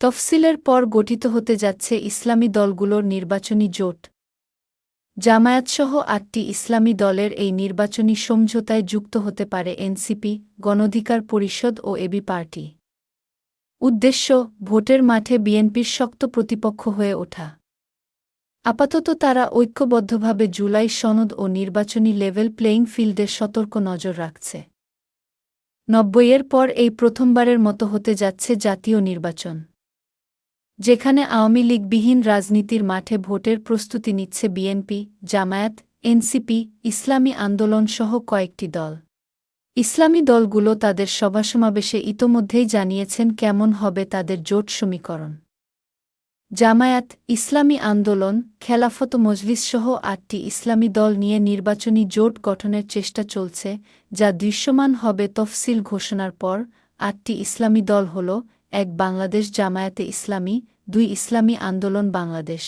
তফসিলের পর গঠিত হতে যাচ্ছে ইসলামী দলগুলোর নির্বাচনী জোট। জামায়াতসহ আটটি ইসলামী দলের এই নির্বাচনী সমঝোতায় যুক্ত হতে পারে এনসিপি, গণধিকার পরিষদ ও এবি পার্টি। উদ্দেশ্য, ভোটের মাঠে বিএনপির শক্ত প্রতিপক্ষ হয়ে ওঠা। আপাতত তারা ঐক্যবদ্ধভাবে জুলাই সনদ ও নির্বাচনী লেভেল প্লেয়িং ফিল্ডে সতর্ক নজর রাখছে। নব্বইয়ের পর এই প্রথমবারের মতো হতে যাচ্ছে জাতীয় নির্বাচন। যেখানে আওয়ামী লীগবিহীন রাজনীতির মাঠে ভোটের প্রস্তুতি নিচ্ছে বিএনপি, জামায়াত, এনসিপি, ইসলামী আন্দোলনসহ কয়েকটি দল। ইসলামী দলগুলো তাদের সভাসমাবেশে ইতোমধ্যেই জানিয়েছেন কেমন হবে তাদের জোট সমীকরণ। জামায়াত, ইসলামী আন্দোলন, খেলাফত মজলিসসহ আটটি ইসলামী দল নিয়ে নির্বাচনী জোট গঠনের চেষ্টা চলছে, যা দৃশ্যমান হবে তফসিল ঘোষণার পর, আটটি ইসলামী দল হল এক বাংলাদেশ জামায়াতে ইসলামী, দুই ইসলামী আন্দোলন বাংলাদেশ।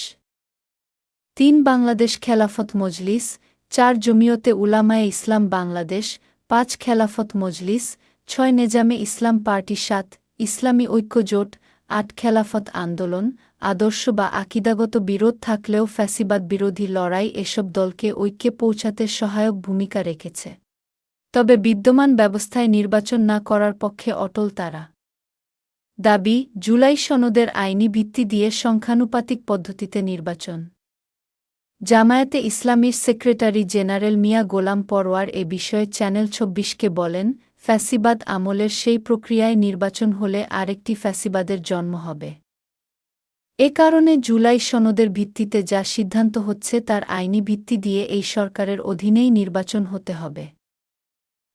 তিন বাংলাদেশ খেলাফত মজলিস, চার জমিয়তে উলামায়ে ইসলাম বাংলাদেশ, পাঁচ খেলাফত মজলিস, ছয় নেজামে ইসলাম পার্টি সাত, ইসলামী ঐক্যজোট আট খেলাফত আন্দোলন, আদর্শ বা আকিদাগত বিরোধ থাকলেও ফ্যাসিবাদ বিরোধী লড়াই এসব দলকে ঐক্যে পৌঁছাতে সহায়ক ভূমিকা রেখেছে। তবে বিদ্যমান ব্যবস্থায় নির্বাচন না করার পক্ষে অটল তারা। দাবি, জুলাই সনদের আইনি ভিত্তি দিয়ে সংখ্যানুপাতিক পদ্ধতিতে নির্বাচন। জামায়াতে ইসলামীর সেক্রেটারি জেনারেল মিয়া গোলাম পরওয়ার এ বিষয়ে চ্যানেল চব্বিশকে বলেন, ফ্যাসিবাদ আমলের সেই প্রক্রিয়ায় নির্বাচন হলে আরেকটি ফ্যাসিবাদের জন্ম হবে। এ কারণে জুলাই সনদের ভিত্তিতে যা সিদ্ধান্ত হচ্ছে তার আইনি ভিত্তি দিয়ে এই সরকারের অধীনেই নির্বাচন হতে হবে।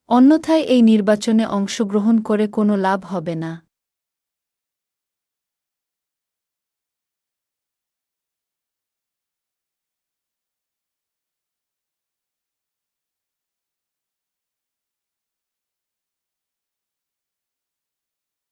অন্যথায় এই নির্বাচনে অংশগ্রহণ করে কোনো লাভ হবে না।